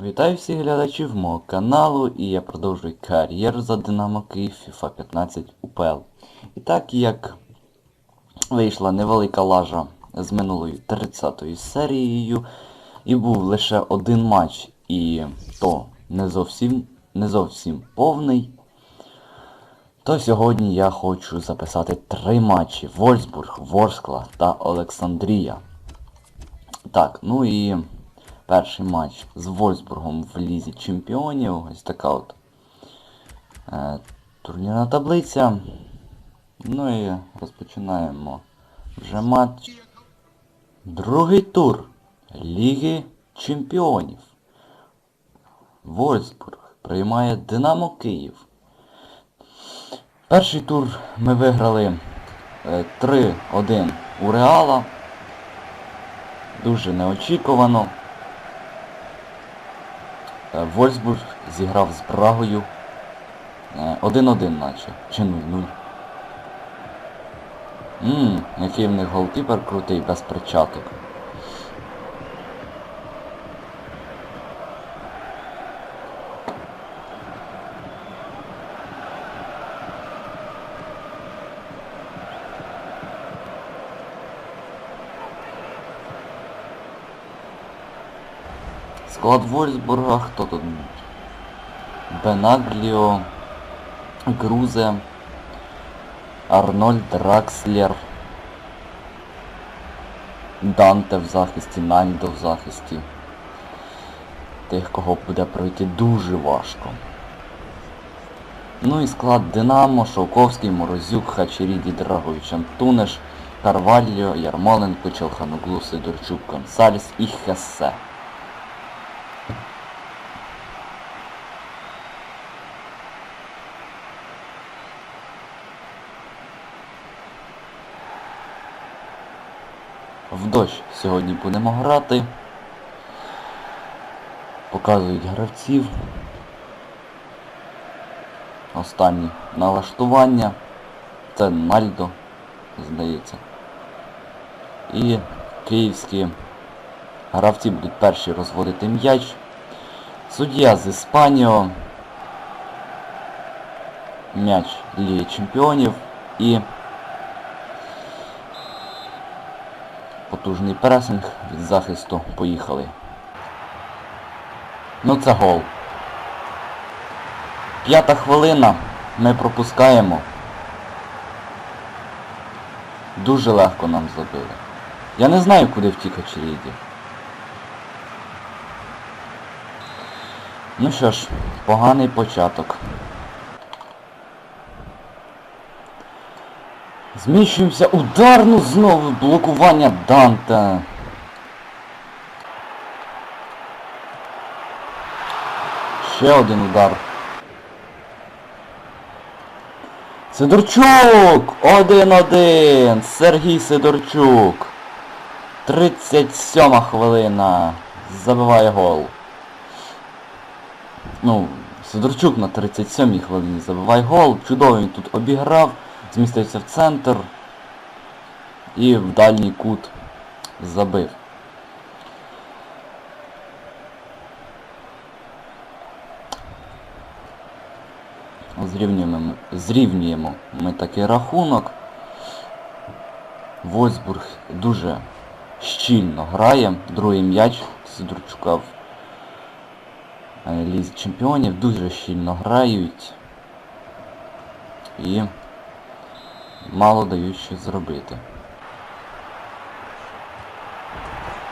Вітаю всіх глядачів мого каналу і я продовжую кар'єру за Динамо Київ FIFA 15 УПЛ. І так як вийшла невелика лажа з минулою 30-ю серією, і був лише один матч, і то не зовсім, не зовсім повний, то сьогодні я хочу записати три матчі Вольсбург, Ворскла та Олександрія. Так, ну і перший матч з Вольсбургом в Лізі Чемпіонів. Ось така от е, турнірна таблиця. Ну і розпочинаємо вже матч. Другий тур Ліги Чемпіонів. Вольсбург приймає Динамо Київ. Перший тур ми виграли е, 3-1 у Реала. Дуже неочікувано. Е, Вольсбург зіграв з Брагою. Е, 1-1 наче. Чи 0-0. Ммм, який в них голкіпер крутий, без перчаток. Склад Вольсбурга, хто тут? Бенагліо, Грузе, Арнольд Дракслер, Данте в захисті, Нальдо в захисті. Тих, кого буде пройти дуже важко. Ну і склад Динамо, Шовковський, Морозюк, Хачеріді, Драгович, Антунеш, Карвальо, Ярмоленко, Челханоглу, Сидорчук, Консаліс і Хесе. В дощ сьогодні будемо грати. Показують гравців. Останні налаштування. Це Нальдо, здається. І київські гравці будуть перші розводити м'яч. Суддя з Іспаніо. М'яч Ліги Чемпіонів і Потужний пресинг від захисту. Поїхали. Ну це гол. П'ята хвилина. Ми пропускаємо. Дуже легко нам забили. Я не знаю, куди втік Очеріді. Ну що ж, поганий початок. Зміщуємося ударну знову блокування Данте. Ще один удар. Сидорчук! Один-один! Сергій Сидорчук. 37 хвилина. Забиває гол. Ну, Сидорчук на 37-й хвилині забиває гол. Чудово він тут обіграв змістився в центр і в дальній кут забив. Зрівнюємо, зрівнюємо ми такий рахунок. Вольсбург дуже щільно грає. Другий м'яч Сидорчука в е, Лізі Чемпіонів. Дуже щільно грають. І мало дають щось зробити.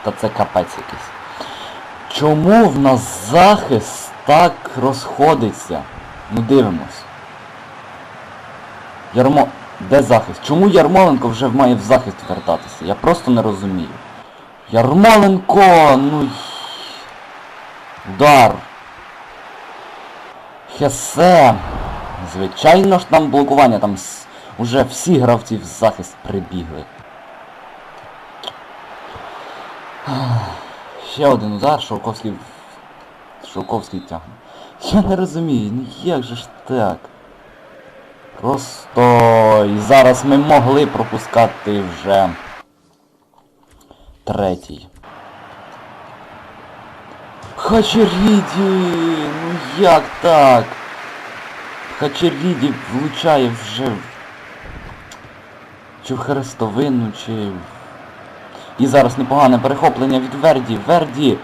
Та це капець якийсь. Чому в нас захист так розходиться? Ну дивимось. Ярмо... Де захист? Чому Ярмоленко вже має в захист вертатися? Я просто не розумію. Ярмоленко! Ну. Удар! Хесе! Звичайно ж там блокування, там уже всі гравці в захист прибігли. Ще один удар, Шовковський... Шовковський тягне. Я не розумію, ну як же ж так? Просто... І зараз ми могли пропускати вже третій. Хачеріді! Ну як так? Хачеріді влучає вже чи в хрестовину, чи... І зараз непогане перехоплення від Верді. Верді!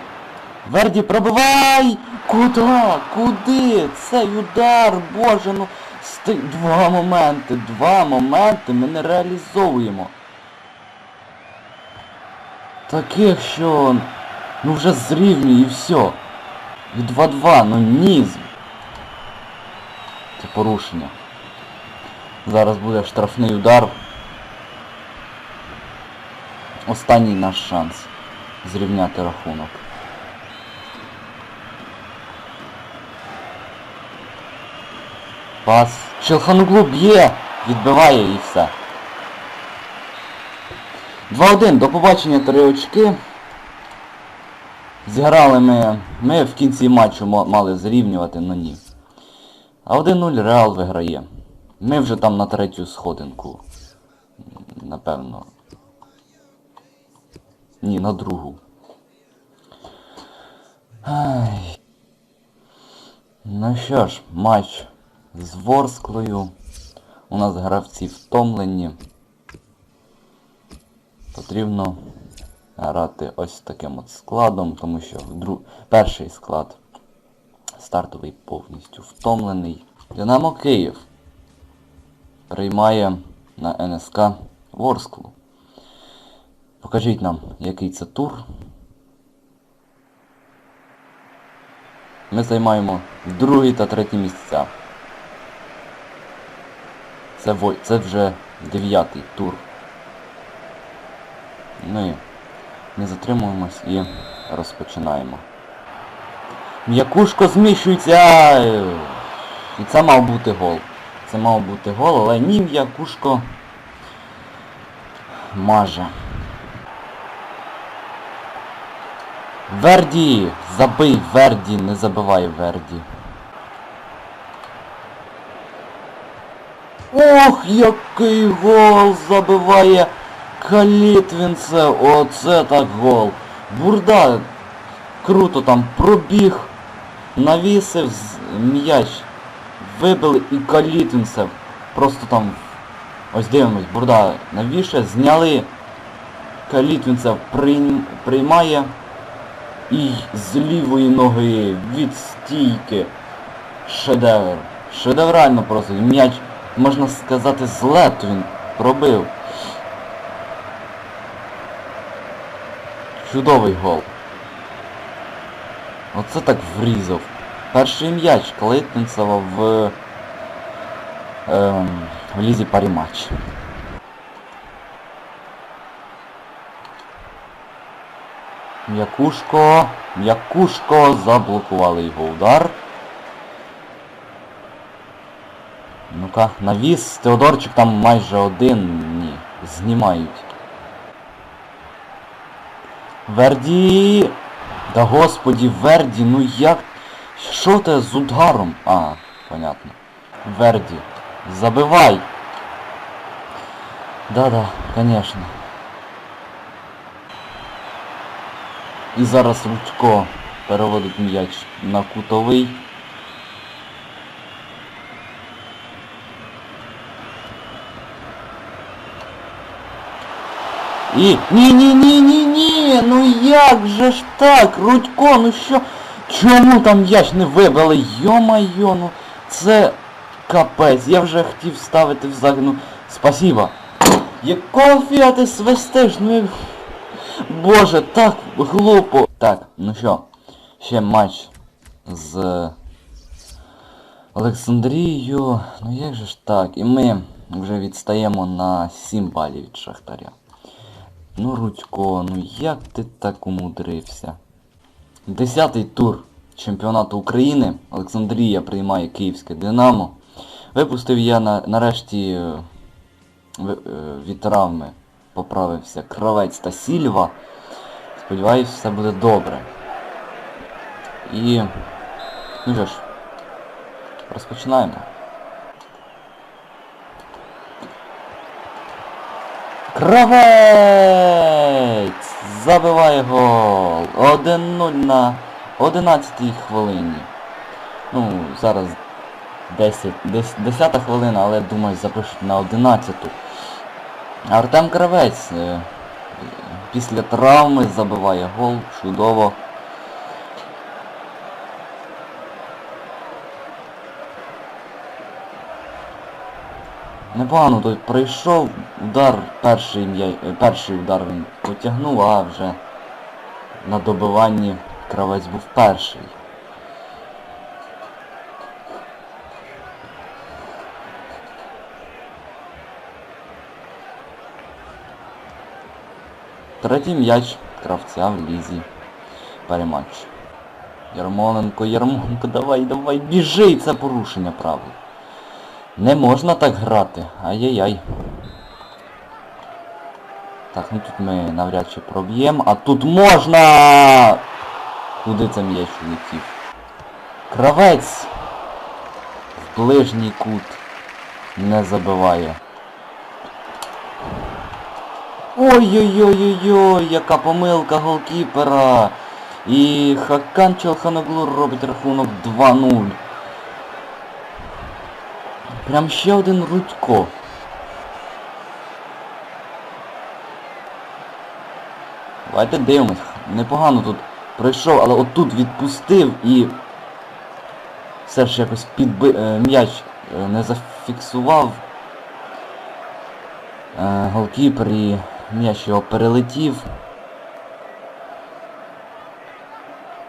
Верді, пробивай! Куда? Куди? Цей удар, боже, ну... Сти... Два моменти, два моменти ми не реалізовуємо. Таких, що... Ну вже зрівнює і все. І 2-2, ну ні. Це порушення. Зараз буде штрафний удар. Останній наш шанс зрівняти рахунок. Пас. Челхануглу б'є! Відбиває і все. 2-1, до побачення три очки. Зіграли ми. Ми в кінці матчу мали зрівнювати, но ні. А 1-0 Реал виграє. Ми вже там на третю сходинку. Напевно. Ні, на другу. Ай. Ну що ж, матч з Ворсклою. У нас гравці втомлені. Потрібно грати ось таким от складом, тому що дру... перший склад стартовий повністю втомлений. Динамо Київ приймає на НСК Ворсклу. Покажіть нам, який це тур. Ми займаємо другий та третій місця. Це, це вже дев'ятий тур. Ми не затримуємось і розпочинаємо. М'якушко зміщується! І це мав бути гол. Це мав бути гол, але ні м'якушко маже. Верді! Забий Верді, не забивай Верді. Ох, який гол забиває Калітвінце. Оце так гол. Бурда круто там пробіг, навісив м'яч. Вибили і Калітвінцев. Просто там. Ось дивимось, Бурда навіше, зняли. Калітвінцев приймає. І з лівої ноги від стійки. Шедевр. Шедеврально просто. М'яч, можна сказати, з він пробив. Чудовий гол. Оце так врізав. Перший м'яч Клейтенцева в, ем, в лізі парі матч. М'якушко, м'якушко, заблокували його удар. Ну-ка, навіс, Теодорчик там майже один, ні, знімають. Верді! Да господі, Верді, ну як... Що те з ударом? А, понятно. Верді, забивай! Да-да, конечно. І зараз Рудько переводить м'яч на кутовий. І... Ні-ні-ні-ні-ні! Ну як же ж так? Рудько, ну що? Чому там м'яч не вибили? Йо-майо, ну це капець. Я вже хотів ставити в заг... Ну, спасіба. Якого фіга ти свистиш? Ну як... Боже, так глупо. Так, ну що, ще матч з Олександрією. Ну як же ж так? І ми вже відстаємо на 7 балів від Шахтаря. Ну, Рудько, ну як ти так умудрився? Десятий тур чемпіонату України. Олександрія приймає Київське Динамо. Випустив я на, нарешті е, е, від травми поправився Кравець та Сільва. Сподіваюсь, все буде добре. І... Ну що ж, розпочинаємо. Кравець! Забиває гол! 1-0 на 11 хвилині. Ну, зараз 10, 10, 10 хвилина, але думаю запишуть на 11. Артем Кравець е, після травми забиває гол, чудово. Непогано той прийшов, удар, перший, перший удар він потягнув, а вже на добиванні кравець був перший. Третій м'яч кравця в лізі. Перематч. Ярмоленко, Ярмоленко, давай, давай, біжи, це порушення правил. Не можна так грати. Ай-яй-яй. Так, ну тут ми навряд чи проб'ємо, а тут можна! Куди це м'яч улетів? Кравець! В ближній кут не забиває. Ой-ой-ой-ой-ой, яка помилка голкіпера! І Хакан Челханоглу робить рахунок 2-0. Прям ще один Рудько. Давайте дивимось. Непогано тут пройшов, але отут відпустив і все ж якось підби... е, м'яч е, не зафіксував. Е, голкіпер і м'яч його перелетів.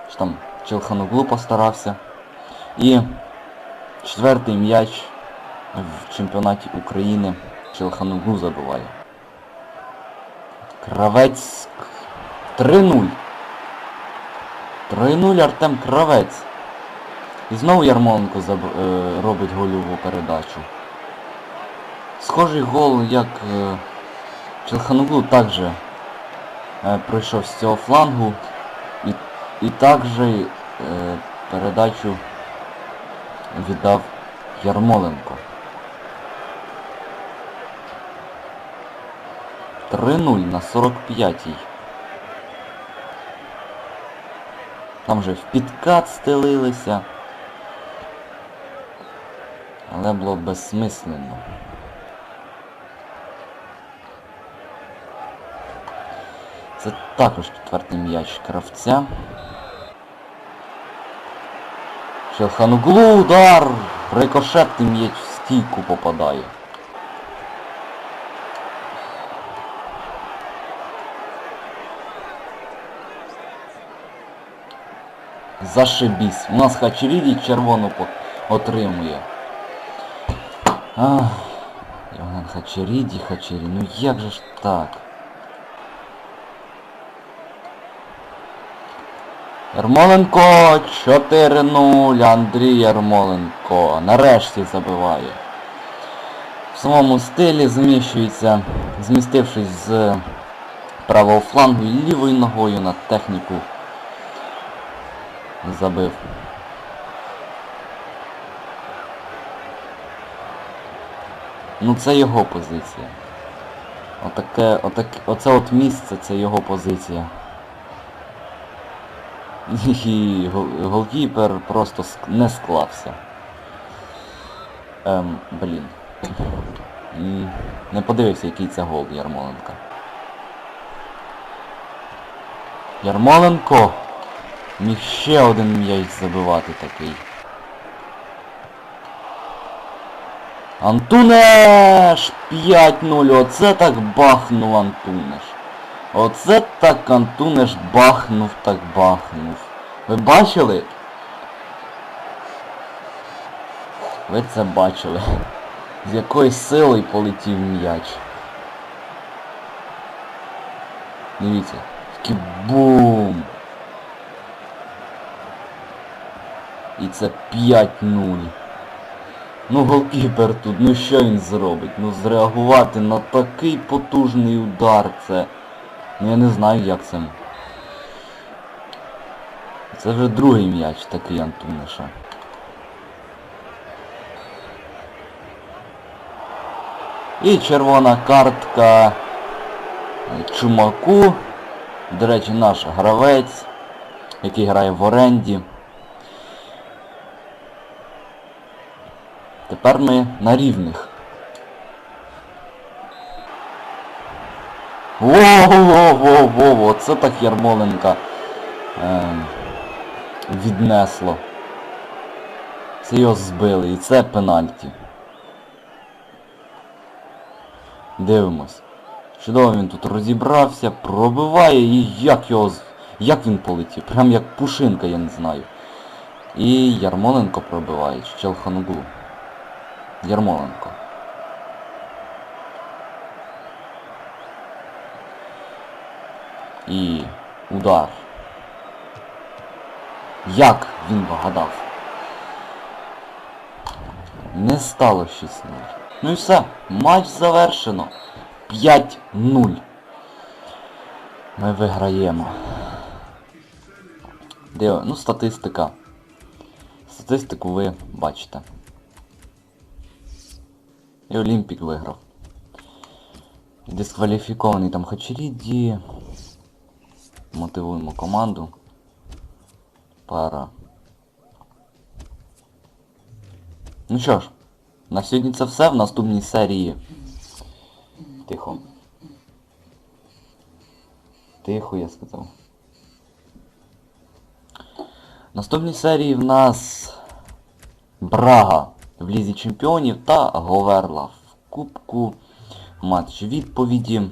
Що там Челханоглу постарався. І четвертий м'яч в чемпіонаті України Челханоглу забиває. Кравець 3-0. 3-0 Артем Кравець. І знову Ярмоленко заб... е, робить гольову передачу. Схожий гол, як е, Челханоглу також е, пройшов з цього флангу і, і також е, передачу віддав Ярмоленко. 3-0 на 45-й. Там вже в підкат стелилися. Але було безсмислено. Це також четвертий м'яч кравця. Шелхануглу удар! Рикошетний м'яч в стійку попадає. Зашибісь. У нас Хачеріді червону отримує. Ах, Євген Хачеріді, Хачері. Ну як же ж так? Ярмоленко 4-0. Андрій Ярмоленко. Нарешті забиває. В самому стилі зміщується, змістившись з правого флангу і лівою ногою на техніку забив. Ну це його позиція. Отаке, отаке, оце от місце, це його позиція. І голкіпер просто не склався. Ем, блін. Не подивився, який це гол Ярмоленка. Ярмоленко міг ще один м'яч забивати такий. Антунеш! 5-0. Оце так бахнув Антунеш. Оце так Антунеш бахнув, так бахнув. Ви бачили? Ви це бачили. З якою силою полетів м'яч. Дивіться. Такий бум. І це 5-0. Ну голкіпер тут, ну що він зробить? Ну зреагувати на такий потужний удар це. Ну я не знаю як це. Це вже другий м'яч такий Антуниша. І червона картка Чумаку. До речі, наш гравець який грає в оренді. Тепер ми на рівних. Во-во-во-во-во, оце так Ярмоленка ем, віднесло. Це його збили і це пенальті. Дивимось. Чудово він тут розібрався, пробиває і як його... Як він полетів? Прям як пушинка, я не знаю. І Ярмоленко пробиває, Челхангу. Ярмоленко. І удар. Як він вгадав? Не стало 6-0. Ну і все, матч завершено. 5-0. Ми виграємо. Диво, ну статистика. Статистику ви бачите. І Олімпік виграв. Дискваліфікований там Хачеріді. Мотивуємо команду. Пара. Ну що ж, на сьогодні це все. В наступній серії. Тихо. Тихо, я сказав. В наступній серії в нас Брага в Лізі Чемпіонів та Говерла в Кубку. Матч відповіді.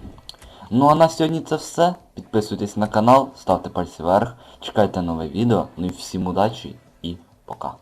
Ну а на сьогодні це все. Підписуйтесь на канал, ставте пальці вверх, чекайте нове відео. Ну і всім удачі і пока.